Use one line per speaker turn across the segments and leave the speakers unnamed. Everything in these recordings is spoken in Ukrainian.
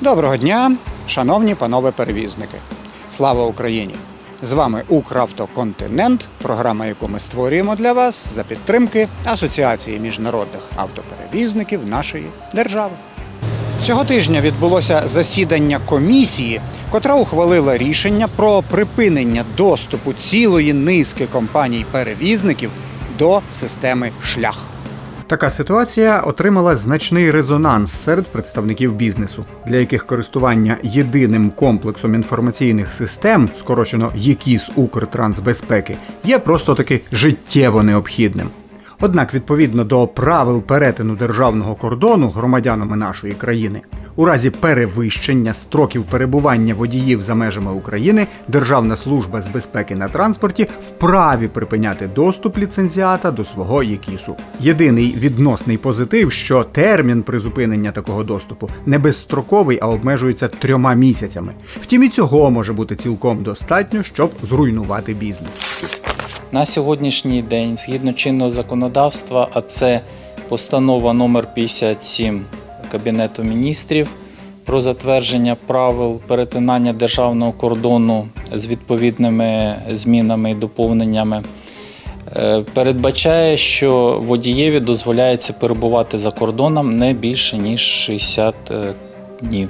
Доброго дня, шановні панове перевізники. Слава Україні! З вами Укравтоконтинент, програма, яку ми створюємо для вас за підтримки Асоціації міжнародних автоперевізників нашої держави. Цього тижня відбулося засідання комісії, котра ухвалила рішення про припинення доступу цілої низки компаній-перевізників до системи шлях. Така ситуація отримала значний резонанс серед представників бізнесу, для яких користування єдиним комплексом інформаційних систем, скорочено ЄКІС Укртрансбезпеки, є просто таки життєво необхідним. Однак, відповідно до правил перетину державного кордону громадянами нашої країни, у разі перевищення строків перебування водіїв за межами України Державна служба з безпеки на транспорті вправі припиняти доступ ліцензіата до свого ЄКІСу. Єдиний відносний позитив, що термін призупинення такого доступу не безстроковий, а обмежується трьома місяцями. Втім, і цього може бути цілком достатньо, щоб зруйнувати бізнес.
На сьогоднішній день, згідно чинного законодавства, а це постанова номер 57 Кабінету міністрів про затвердження правил перетинання державного кордону з відповідними змінами і доповненнями, е, передбачає, що водієві дозволяється перебувати за кордоном не більше ніж 60 е, днів.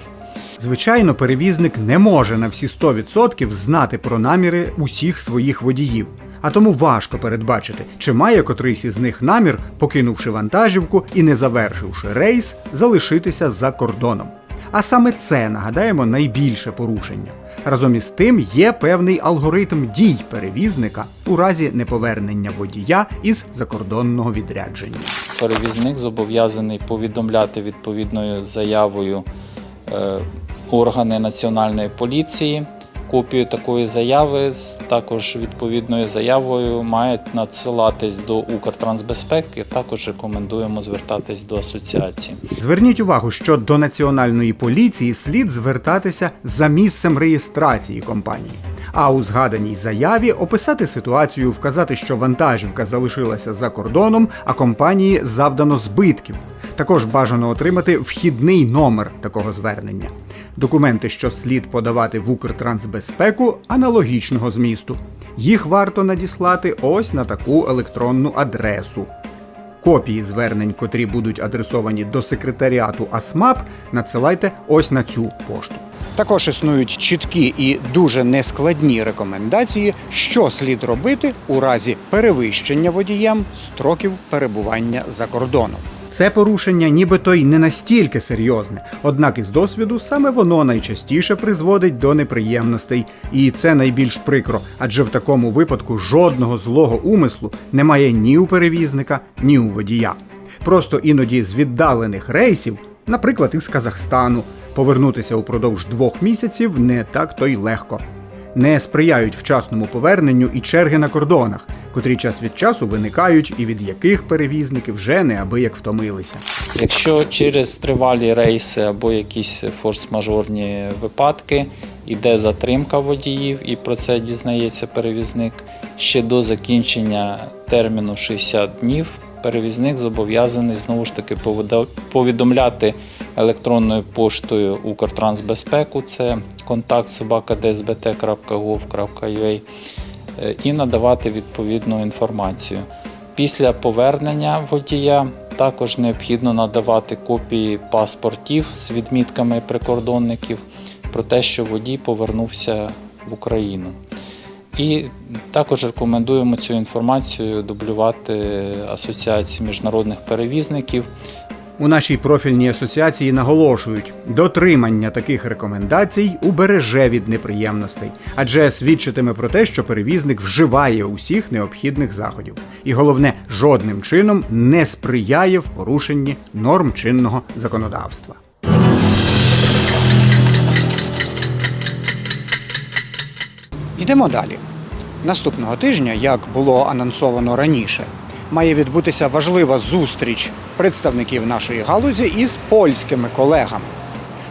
Звичайно, перевізник не може на всі 100% знати про наміри усіх своїх водіїв. А тому важко передбачити, чи має котрийсь із них намір, покинувши вантажівку і не завершивши рейс, залишитися за кордоном. А саме це нагадаємо найбільше порушення. Разом із тим є певний алгоритм дій перевізника у разі неповернення водія із закордонного відрядження.
перевізник зобов'язаний повідомляти відповідною заявою е, органи національної поліції. Копію такої заяви з також відповідною заявою мають надсилатись до Укртрансбезпеки. Також рекомендуємо звертатись до асоціації.
Зверніть увагу, що до національної поліції слід звертатися за місцем реєстрації компанії. А у згаданій заяві описати ситуацію, вказати, що вантажівка залишилася за кордоном, а компанії завдано збитків. Також бажано отримати вхідний номер такого звернення. Документи, що слід подавати в Укртрансбезпеку, аналогічного змісту. Їх варто надіслати ось на таку електронну адресу. Копії звернень, котрі будуть адресовані до секретаріату АСМАП, надсилайте ось на цю пошту. Також існують чіткі і дуже нескладні рекомендації, що слід робити у разі перевищення водієм строків перебування за кордоном. Це порушення нібито й не настільки серйозне, однак із досвіду саме воно найчастіше призводить до неприємностей, і це найбільш прикро, адже в такому випадку жодного злого умислу немає ні у перевізника, ні у водія. Просто іноді з віддалених рейсів, наприклад, із Казахстану, повернутися упродовж двох місяців не так то й легко. Не сприяють вчасному поверненню і черги на кордонах, котрі час від часу виникають і від яких перевізники вже неабияк втомилися.
Якщо через тривалі рейси або якісь форс-мажорні випадки іде затримка водіїв, і про це дізнається перевізник, ще до закінчення терміну 60 днів перевізник зобов'язаний знову ж таки повідомляти електронною поштою Укртрансбезпеку, це контакт е, і надавати відповідну інформацію. Після повернення водія також необхідно надавати копії паспортів з відмітками прикордонників про те, що водій повернувся в Україну. І також рекомендуємо цю інформацію дублювати Асоціації міжнародних перевізників.
У нашій профільній асоціації наголошують, дотримання таких рекомендацій убереже від неприємностей, адже свідчитиме про те, що перевізник вживає усіх необхідних заходів, і головне, жодним чином не сприяє в порушенні норм чинного законодавства. Йдемо далі. Наступного тижня, як було анонсовано раніше, має відбутися важлива зустріч представників нашої галузі із польськими колегами.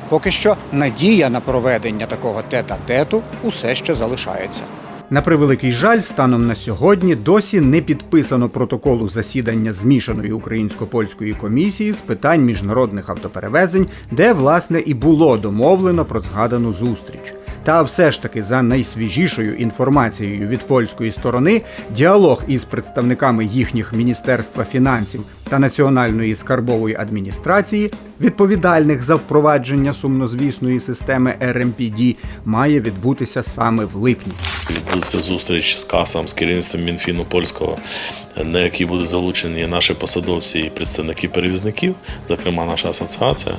Поки що надія на проведення такого тета-тету усе ще залишається. На превеликий жаль, станом на сьогодні досі не підписано протоколу засідання змішаної українсько-польської комісії з питань міжнародних автоперевезень, де власне і було домовлено про згадану зустріч. Та все ж таки, за найсвіжішою інформацією від польської сторони, діалог із представниками їхніх Міністерства фінансів та Національної скарбової адміністрації, відповідальних за впровадження сумнозвісної системи РМПД, має відбутися саме в липні.
Відбудеться зустріч з касом, з керівництвом Мінфіну польського, на якій будуть залучені наші посадовці і представники перевізників, зокрема наша асоціація,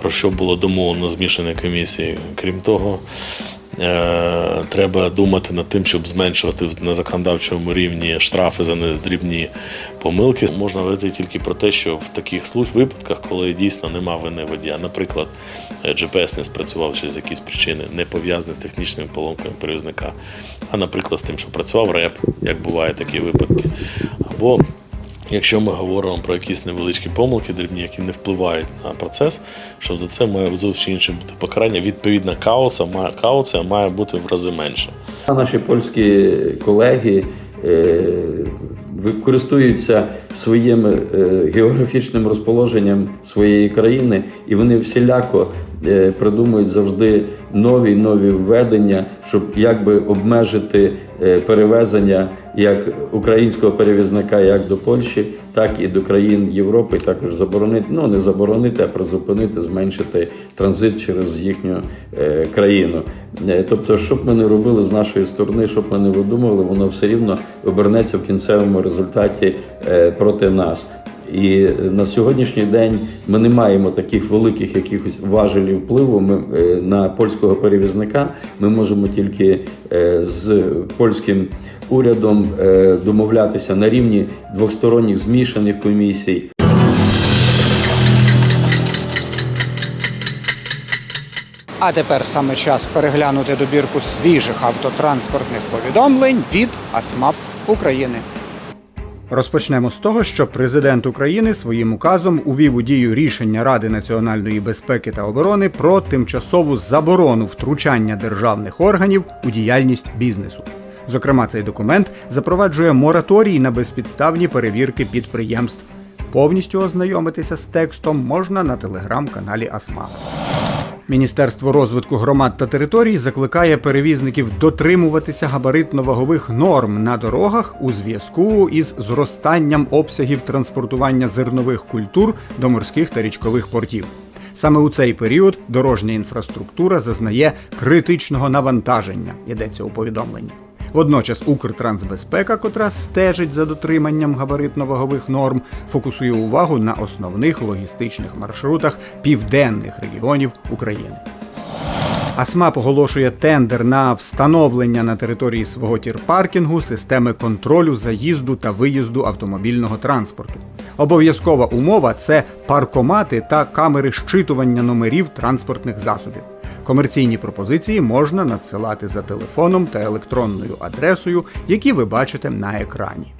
про що було домовлено змішаної комісії. Крім того, треба думати над тим, щоб зменшувати на законодавчому рівні штрафи за недрібні помилки. Можна говорити тільки про те, що в таких випадках, коли дійсно нема вини водія, наприклад, е, GPS не спрацював через якісь причини, не пов'язані з технічними поломками перевізника, а наприклад, з тим, що працював реп, як буває такі випадки. Або Якщо ми говоримо про якісь невеличкі помилки, дрібні, які не впливають на процес, щоб за це має зовсім інше бути покарання. Відповідно, кауца має кауція має бути в рази менше.
Наші польські колеги е, ви- користуються своїм е, географічним розположенням своєї країни, і вони всіляко е, придумують завжди нові нові введення, щоб якби обмежити перевезення як українського перевізника як до Польщі, так і до країн Європи. Також заборонити, ну не заборонити, а призупинити, зменшити транзит через їхню е, країну. Е, Тобто, що б ми не робили з нашої сторони, що б ми не видумували, воно все рівно обернеться в кінцевому результаті е, проти нас. І на сьогоднішній день ми не маємо таких великих якихось важелів впливу ми, е, на польського перевізника. Ми можемо тільки е, з польським урядом е, домовлятися на рівні двосторонніх змішаних комісій.
А тепер саме час переглянути добірку свіжих автотранспортних повідомлень від АСМАП України. Розпочнемо з того, що президент України своїм указом увів у дію рішення Ради національної безпеки та оборони про тимчасову заборону втручання державних органів у діяльність бізнесу. Зокрема, цей документ запроваджує мораторій на безпідставні перевірки підприємств. Повністю ознайомитися з текстом можна на телеграм-каналі АСМАП. Міністерство розвитку громад та територій закликає перевізників дотримуватися габаритно-вагових норм на дорогах у зв'язку із зростанням обсягів транспортування зернових культур до морських та річкових портів. Саме у цей період дорожня інфраструктура зазнає критичного навантаження, йдеться у повідомленні. Водночас Укртрансбезпека, котра стежить за дотриманням габаритно-вагових норм, фокусує увагу на основних логістичних маршрутах південних регіонів України. АСМАП оголошує тендер на встановлення на території свого тірпаркінгу системи контролю заїзду та виїзду автомобільного транспорту. Обов'язкова умова це паркомати та камери щитування номерів транспортних засобів. Комерційні пропозиції можна надсилати за телефоном та електронною адресою, які ви бачите на екрані.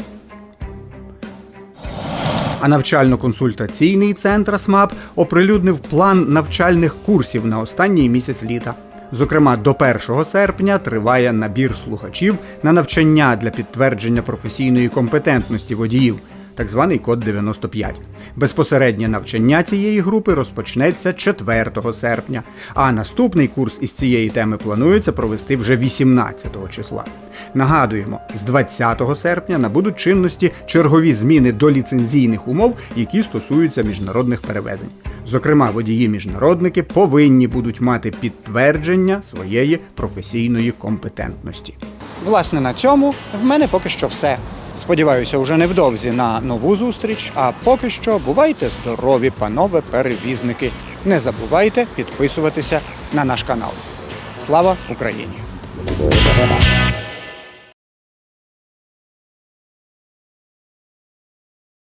А навчально-консультаційний центр СМАП оприлюднив план навчальних курсів на останній місяць літа. Зокрема, до 1 серпня триває набір слухачів на навчання для підтвердження професійної компетентності водіїв, так званий код 95. Безпосереднє навчання цієї групи розпочнеться 4 серпня, а наступний курс із цієї теми планується провести вже 18 числа. Нагадуємо, з 20 серпня набудуть чинності чергові зміни до ліцензійних умов, які стосуються міжнародних перевезень. Зокрема, водії-міжнародники повинні будуть мати підтвердження своєї професійної компетентності. Власне, на цьому в мене поки що все. Сподіваюся, уже невдовзі на нову зустріч. А поки що бувайте здорові, панове перевізники. Не забувайте підписуватися на наш канал. Слава Україні!